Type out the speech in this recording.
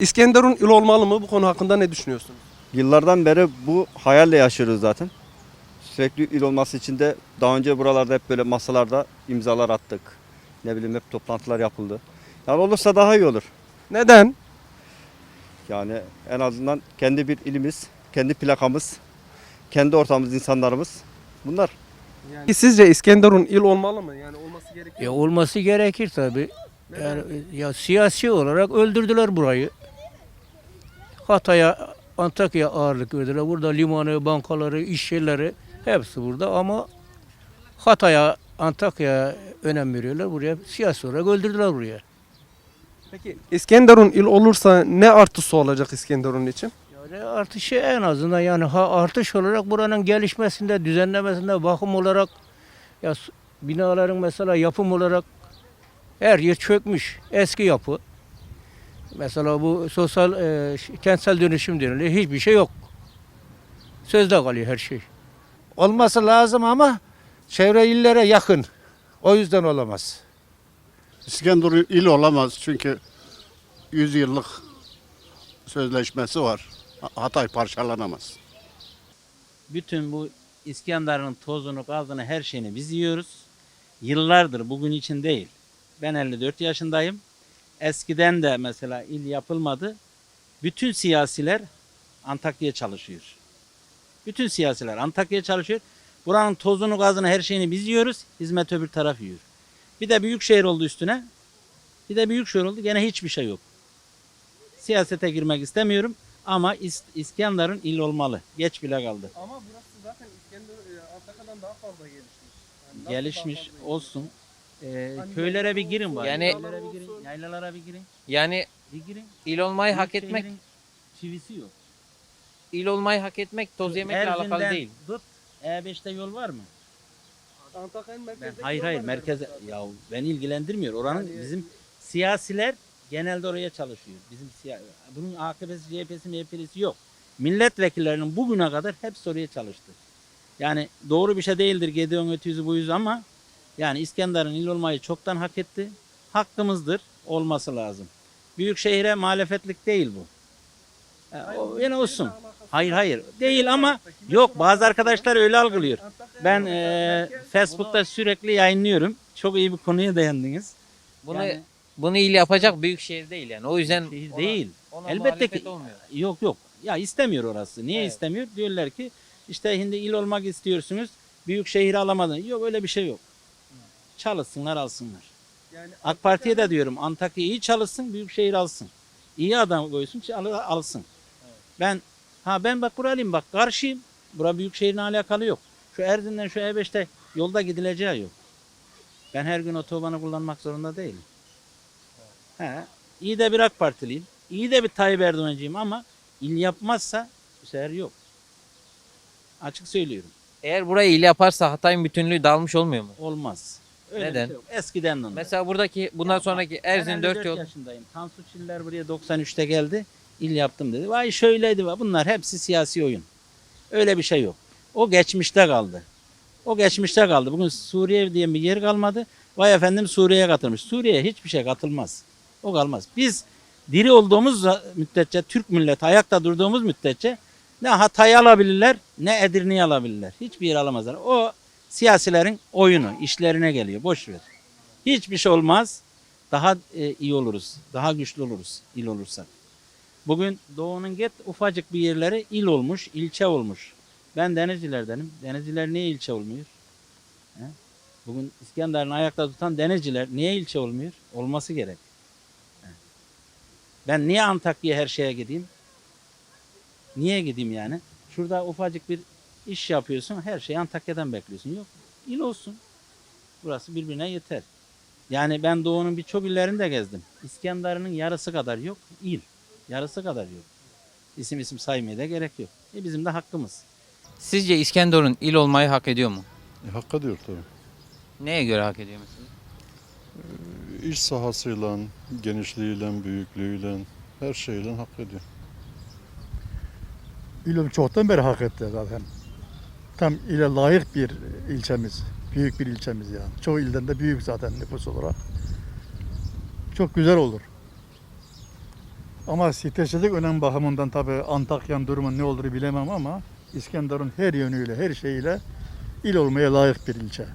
İskenderun il olmalı mı? Bu konu hakkında ne düşünüyorsunuz? Yıllardan beri bu hayalle yaşıyoruz zaten. Sürekli il olması için de daha önce buralarda hep böyle masalarda imzalar attık. Ne bileyim hep toplantılar yapıldı. Yani olursa daha iyi olur. Neden? Yani en azından kendi bir ilimiz, kendi plakamız, kendi ortamımız, insanlarımız bunlar. Yani sizce İskenderun il olmalı mı? Yani olması gerekiyor. Ya mu? olması gerekir tabi. Yani ya siyasi olarak öldürdüler burayı. Hatay'a, Antakya'ya ağırlık verdiler. Burada limanı, bankaları, iş yerleri hepsi burada ama Hatay'a, Antakya'ya önem veriyorlar. Buraya siyasi olarak öldürdüler buraya. Peki İskenderun il olursa ne artısı olacak İskenderun için? Yani artışı en azından yani ha artış olarak buranın gelişmesinde, düzenlemesinde, bakım olarak ya binaların mesela yapım olarak her yer çökmüş. Eski yapı. Mesela bu sosyal e, kentsel dönüşüm deniliyor. Hiçbir şey yok. Sözde kalıyor her şey. Olması lazım ama çevre illere yakın. O yüzden olamaz. İskenderun il olamaz çünkü 100 yıllık sözleşmesi var. Hatay parçalanamaz. bütün bu İskender'in tozunu, gazını, her şeyini biz yiyoruz. Yıllardır bugün için değil. Ben 54 yaşındayım. Eskiden de mesela il yapılmadı. Bütün siyasiler Antakya'ya çalışıyor. Bütün siyasiler Antakya'ya çalışıyor. Buranın tozunu, gazını, her şeyini biz yiyoruz. Hizmet öbür taraf yiyor. Bir de büyük şehir oldu üstüne. Bir de büyük şehir oldu. Gene hiçbir şey yok. Siyasete girmek istemiyorum. Ama İs- İskenderun il olmalı. Geç bile kaldı. Ama burası zaten İskenderun Antakya'dan daha fazla gelişmiş. gelişmiş olsun. Ee, köylere bir girin bari. Yani- Köylere bir girin, yaylalara bir girin. Yani Bir girin. il olmayı hak Büyük etmek, çivisi yok. il olmayı hak etmek toz yemekle alakalı Erzin'den değil. Tut, E5'te yol var mı? Antakya'nın hayır hayır merkeze ya beni ilgilendirmiyor. Oranın Yani- bizim siyasiler genelde oraya çalışıyor. Bizim siya, bunun AKP'si, CHP'si, MHP'si yok. Milletvekillerinin bugüne kadar hepsi oraya çalıştı. Yani doğru bir şey değildir Gedeon ötü yüzü bu yüzü ama yani İskenderun il olmayı çoktan hak etti. Hakkımızdır. Olması lazım. Büyük şehire muhalefetlik değil bu. O, yine olsun. Hayır hayır değil ama yok bazı arkadaşlar öyle algılıyor. Ben eee Facebook'ta sürekli yayınlıyorum. Çok iyi bir konuya dayandınız. Bunu Yani- bunu il yapacak büyük şehir değil yani. O yüzden Şehir ona- değil. ona Elbette ki- olmuyor. Yok yok. Ya istemiyor orası. Niye Evet. istemiyor? Diyorlar ki işte şimdi il olmak istiyorsunuz. Büyük şehri alamadın. Yok öyle bir şey yok. Çalışsınlar alsınlar. Yani AK Parti'ye de diyorum Antakya iyi çalışsın, büyük şehir alsın. İyi adam koysun, al- alsın. Ben ha ben bak buralıyım bak karşıyım. Bura büyük şehirle alakalı yok. Şu Erzin'den şu E5'te yolda gidileceği yok. Ben her gün otobanı kullanmak zorunda değilim. He, iyi de bir AK Partiliyim. İyi de bir Tayyip Erdoğan'cıyım ama il yapmazsa bu sefer yok. Açık söylüyorum. Eğer burayı il yaparsa Hatay'ın bütünlüğü dağılmış olmuyor mu? Olmaz. Öyle bir Neden? şey yok. Eskiden de. öyle. Mesela buradaki bundan Ya sonraki Erzin ben 4 54 yol yaşındayım. Tansu Çiller buraya 93'te geldi. İl yaptım dedi. Vay şöyleydi. vay. Bunlar hepsi siyasi oyun. Öyle bir şey yok. O geçmişte kaldı. O geçmişte kaldı. Bugün Suriye diye bir yer kalmadı. Vay efendim Suriye'ye katılmış. Suriye'ye hiçbir şey katılmaz. O kalmaz. Biz diri olduğumuz müddetçe, Türk milleti ayakta durduğumuz müddetçe ne Hatay'ı alabilirler ne Edirne'yi alabilirler. Hiçbir yer alamazlar. O siyasilerin oyunu, işlerine geliyor. Boş ver. Hiçbir şey olmaz. Daha e, iyi oluruz. Daha güçlü oluruz il olursak. Bugün Doğu'nun get ufacık bir yerleri il olmuş, ilçe olmuş. Ben Denizlilerdenim. Denizliler niye ilçe olmuyor? He? Bugün İskender'in ayakta tutan Denizliler niye ilçe olmuyor? Olması gerek. He. Ben niye Antakya'ya her şeye gideyim? Niye gideyim yani? Şurada ufacık bir iş yapıyorsun, her şeyi Antakya'dan bekliyorsun. Yok, il olsun. Burası birbirine yeter. Yani ben Doğu'nun birçok illerinde gezdim. İskenderun'un yarısı kadar yok, il. Yarısı kadar yok. İsim isim saymaya da gerek yok. E bizim de hakkımız. Sizce İskenderun il olmayı hak ediyor mu? E, hak ediyor tabii. Neye göre hak ediyor mesela? İş sahasıyla, genişliğiyle, büyüklüğüyle, her şeyle hak ediyor. İlim çoktan beri hak etti zaten. Tam ile layık bir ilçemiz. Büyük bir ilçemiz yani. Çoğu ilden de büyük zaten nüfus olarak. Çok güzel olur. Ama sitesilik önem bakımından tabii Antakya'nın durumu ne olur bilemem ama İskenderun her yönüyle, her şeyiyle il olmaya layık bir ilçe.